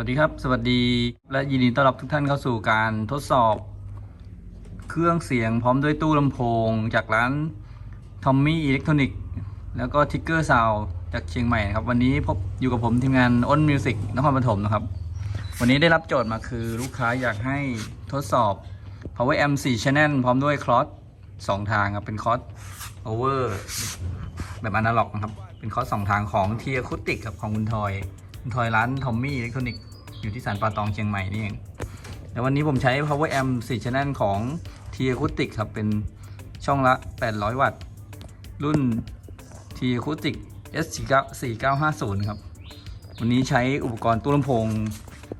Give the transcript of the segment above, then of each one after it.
วัสดีครับ สวัสดีและยินดีต้อนรับทุกท่านเข้าสู่การทดสอบ เครื่องเสียงพร้อมด้วยตู้ลำโพง จากร้าน Tommy Electronic แล้วก็ทิกเกอร์ซาวจากเชียงใหม่ครับ วันนี้พบอยู่กับผมทีมงานอ้นมิวสิกนครปฐมนะครับ วันนี้ได้รับโจทย์มาคือลูกค้าอยากให้ทดสอบ Power Amp 4 Channel พร้อมด้วยคลอส2ทางครับ เป็นคลอส over แบบอนาล็อกนะครับ เป็นคอร์สสองทางของทีอะคูติกครับของคุณทอย คุณทอยร้านทอมมี่อิเล็กทรอนิกส์ อยู่ที่สันป่าตองเชียงใหม่นี่เองแล้ววันนี้ผมใช้ power amp 4 channel ของทีอะคูติกครับ เป็นช่องละ 800 วัตต์ รุ่นทีอะคูติก S4950 ครับ วันนี้ใช้อุปกรณ์ตู้ลำโพง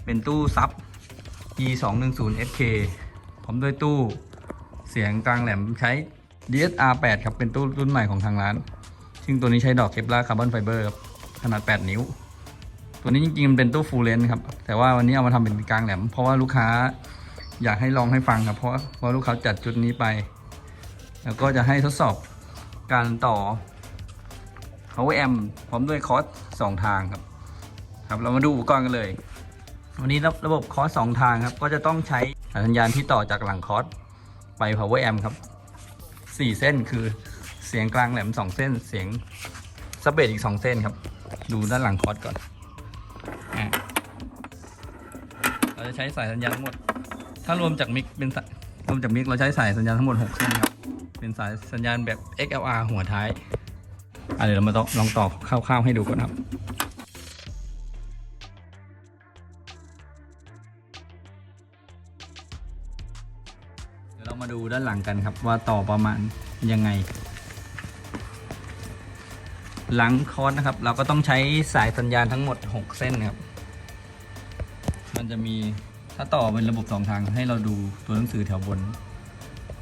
เป็นตู้ซับ E210SK พร้อมด้วยตู้เสียงกลางแหลมใช้ DSR8 ครับ เป็นตู้รุ่นใหม่ของทางร้าน ซึ่งตัวนี้ใช้ดอกเคปลาคาร์บอนไฟเบอร์ครับ ขนาด 8 นิ้ว ตัวนี้จริงๆมันเป็นตู้ฟูลเลนส์ครับ แต่ว่าวันนี้เอามาทำเป็นกลางแหลม เพราะว่าลูกค้าอยากให้ลองให้ฟังครับ เพราะว่าลูกค้าจัดจุดนี้ไป แล้วก็จะให้ทดสอบการต่อ power amp พร้อมด้วยคอร์สสองทางครับ ครับเรามาดูอุปกรณ์กันเลย วันนี้ระบบคอร์สสองทางครับ ก็จะต้องใช้สัญญาณที่ต่อจากหลังคอร์สไป power amp ครับสี่เส้นคือเสียงกลางแหลมสองเส้น เสียงซับเบสอีกสองเส้นครับ ดูด้านหลังคอร์สก่อน จะใช้สายสัญญาณทั้งหมด ถ้ารวมจากมิกเป็นสายรวมจากมิกเราใช้สายสัญญาณทั้งหมด6เส้นครับ เป็นสายสัญญาณแบบ XLR หัวท้ายอะเดี๋ยวเรามาลองต่อคร่าวๆให้ดูก่อนครับเดี๋ยวเรามาดูด้านหลังกันครับว่าต่อประมาณยังไง หลังคอร์สนะครับ เราก็ต้องใช้สายสัญญาณทั้งหมด 6 เส้นครับ มันจะมีถ้าต่อเป็นระบบสองทางให้เราดูตัวหนังสือแถวบน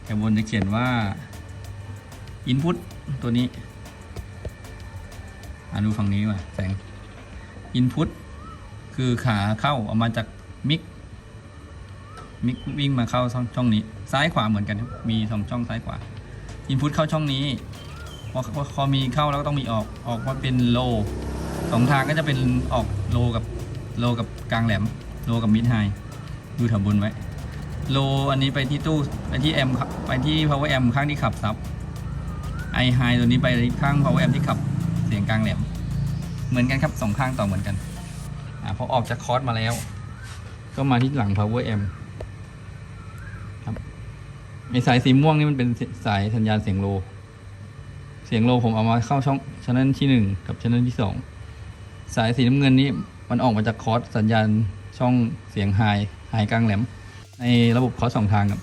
แถวบนจะเขียนว่า Input ตัวนี้อ่าดูฝั่งนี้มาแสง Input คือขาเข้าออกมาจากมิกมิกวิ่งมาเข้าช่ององนี้ ซ้ายขวาเหมือนกันมีสองช่องซ้ายขวา Input เข้าช่องนี้พอพอพอมีเข้าแล้วก็ต้องมีออกออกมาเป็นโลสองทางก็จะเป็นออกโลกับโลกับกลางแหลม โลกับมิดไฮดูแถวบนไว้ โลอันนี้ไปที่ตู้ไปที่แอมไปที่ power amp ข้างที่ขับซับไอไฮตัวนี้ไปข้าง power amp ที่ขับเสียงกลางแหลม เหมือนกันครับสองข้างต่อเหมือนกันอ่าพอออกจากคอร์สมาแล้ว ก็มาที่หลัง power amp ครับไอสายสีม่วงนี่มันเป็นสายสัญญาณเสียงโล เสียงโลผมเอามาเข้าช่องช anel ที่หนึ่งกับช anel ที่สองสายสีน้ำเงินนี้มันออกมาจากคอร์สสัญญาณ ช่องเสียงไฮไฮกลางแหลม ในระบบคอสสองทางครับ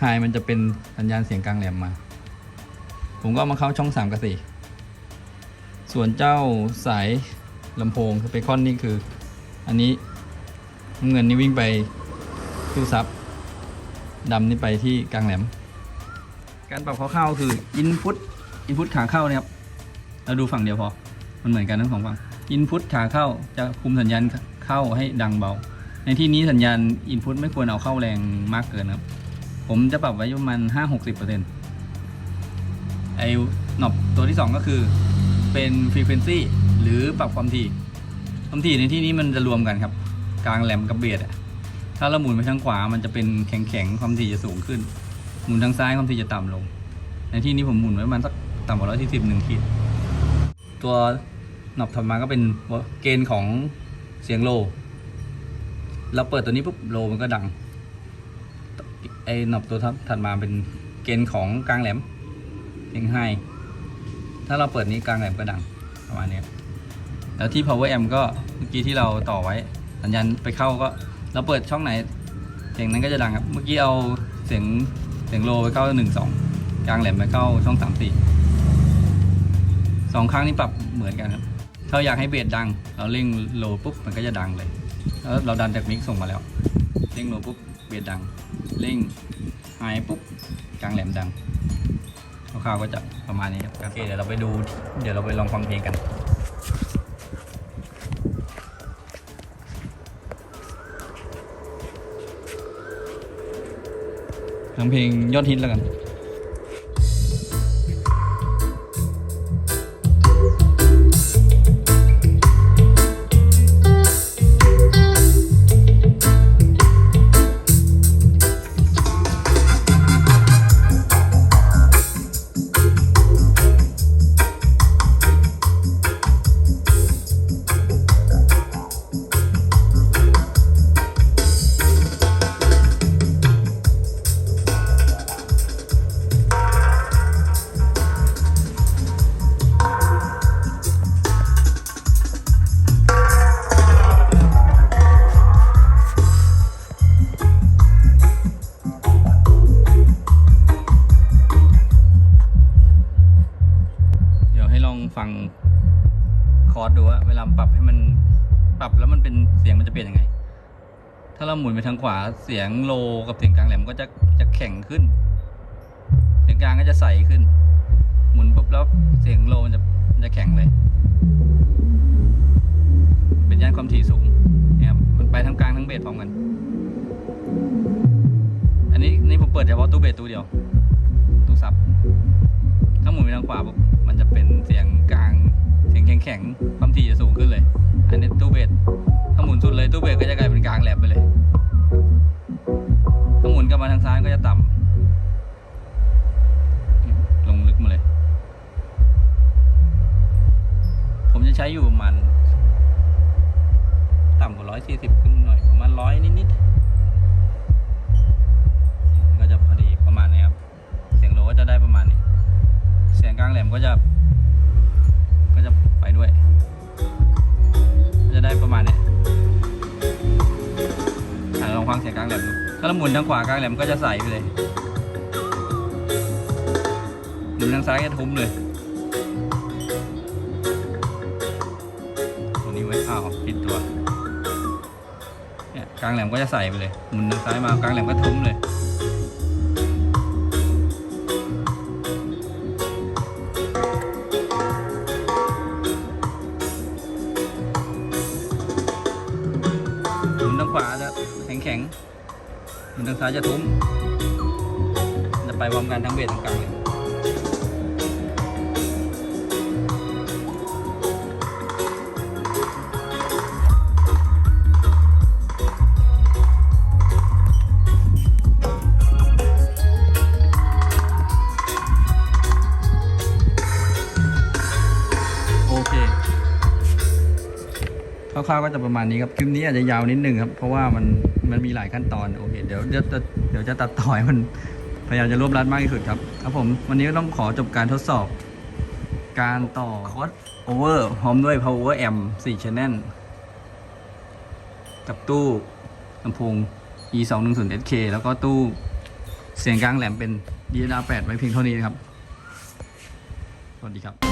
ไฮมันจะเป็นสัญญาณเสียงกลางแหลมมา ผมก็มาเข้าช่องสามกับสี่ส่วนเจ้าสายลำโพงสเปคอนนี่คือ อันนี้เงินนี่วิ่งไปตู้ซับดำนี่ไปที่กลางแหลม การปรับคร่าวๆคือ input input ขาเข้านี่ครับเราดูฝั่งเดียวพอ มันเหมือนกันทั้งสองฝั่ง input ขาเข้าจะคุมสัญญาณ เข้าให้ดังเบา ในที่นี้สัญญาณ input ไม่ควรเอาเข้าแรงมากเกินครับ ผมจะปรับไว้ประมาณ5-60%ไอ้หนอบตัวที่2ก็คือเป็น frequency หรือปรับความถี่ความถี่ในที่นี้มันจะรวมกันครับ กลางแหลมกับเบียดอะถ้าเราหมุนไปทางขวามันจะเป็นแข็งๆความถี่จะสูงขึ้น หมุนทางซ้ายความถี่จะต่ำลง ในที่นี้ผมหมุนไว้ประมาณสักต่ำกว่าร้อยที่สิบหนึ่งขีดตัวหนอบถัดมาก็เป็นเกณฑ์ของ เสียงโล เราเปิดตัวนี้ปุ๊บโลมันก็ดัง ไอ้หนอบตัวถัดมาเป็นเกณฑ์ของกลางแหลมเสียงไฮถ้าเราเปิดนี้กลางแหลมก็ดังประมาณนี้แล้วที่ power amp ก็เมื่อกี้ที่เราต่อไว้ สัญญาณไปเข้าก็ เราเปิดช่องไหน เสียงนั้นก็จะดังครับ เมื่อกี้เอาเสียงเสียงโลไปเข้าหนึ่งสองกลางแหลมไปเข้าช่องสามสี่สองครั้งนี้ปรับเหมือนกันครับ ถ้าอยากให้เบสดัง เราเร่งโลปุ๊บมันก็จะดังเลยแล้วเราดันจากมิกส่งมาแล้ว เร่งโลปุ๊บเบสดัง เร่งไฮปุ๊บกลางแหลมดังคร่าวๆก็จะประมาณนี้ครับโอเคเดี๋ยวเราไปดู เดี๋ยวเราไปลองฟังเพลงกันฟังเพลงยอดฮิตแล้วกัน คอร์สดูว่าเวลาปรับให้มันปรับแล้วมันเป็นเสียงมันจะเปลี่ยนยังไง ถ้าเราหมุนไปทางขวาเสียงโลกับเสียงกลางแหลมก็จะจะแข็งขึ้น เสียงกลางก็จะใสขึ้น หมุนปุ๊บแล้วเสียงโลมันจะมันจะแข็งเลย เป็นย่านความถี่สูงเนี่ยครับมันไปทั้งกลางทั้งเบสพร้อมกัน อันนี้นี่ผมเปิดเฉพาะตู้เบสตู้เดียวตู้ซับถ้าหมุนไปทางขวาปุ๊บมันจะเป็นเสียงกลาง เสียงแข็งความถี่จะสูงขึ้นเลย อันนี้ตู้เบสถ้าหมุนสุดเลยตู้เบสก็จะกลายเป็นกลางแหลมไปเลยถ้าหมุนกลับมาทางซ้ายก็จะต่ำลงลึกมาเลย ผมจะใช้อยู่ประมาณต่ำกว่าร้อยสี่สิบขึ้นหน่อยประมาณร้อยนิดๆก็จะพอดีประมาณนี้ครับ เสียงโลก็จะได้ประมาณนี้ เสียงกลางแหลมก็จะ ด้วย จะได้ประมาณนี้อะลองฟังเสียงกลางแหลมดูถ้าเราหมุนทางขวากลางแหลมก็จะใสไปเลย หมุนทางซ้ายก็ทุ้มเลยตัวนี้ไว้ข้าวปิดตัวเนี่ยกลางแหลมก็จะใส่ไปเลย หมุนทางซ้ายมากลางแหลมก็ทุ้มเลย วาจะแข็งแข็งๆหมุนทางซ้ายจะทุ้ม จะไปพร้อมกันทั้งเบสทั้งกลางเลย ร่าวๆก็จะประมาณนี้ครับคลิปนี้อาจจะยาวนิดนึงครับ เพราะว่ามันมันมีหลายขั้นตอนโอเคเดี๋ยวเดี๋ยวจะเดี๋ยวจะตัดต่อยมันพยายามจะรวบรัดมากที่สุดครับครับผมวันนี้ก็ต้องขอจบการทดสอบ การต่อคอร์สโอเวอร์พร้อมด้วย power amp 4 channel กับตู้ลำโพง e 2 1 0 sk แล้วก็ตู้เสียงกลางแหลมเป็น DNR 8ไว้เพียงเท่านี้นะครับ สวัสดีครับ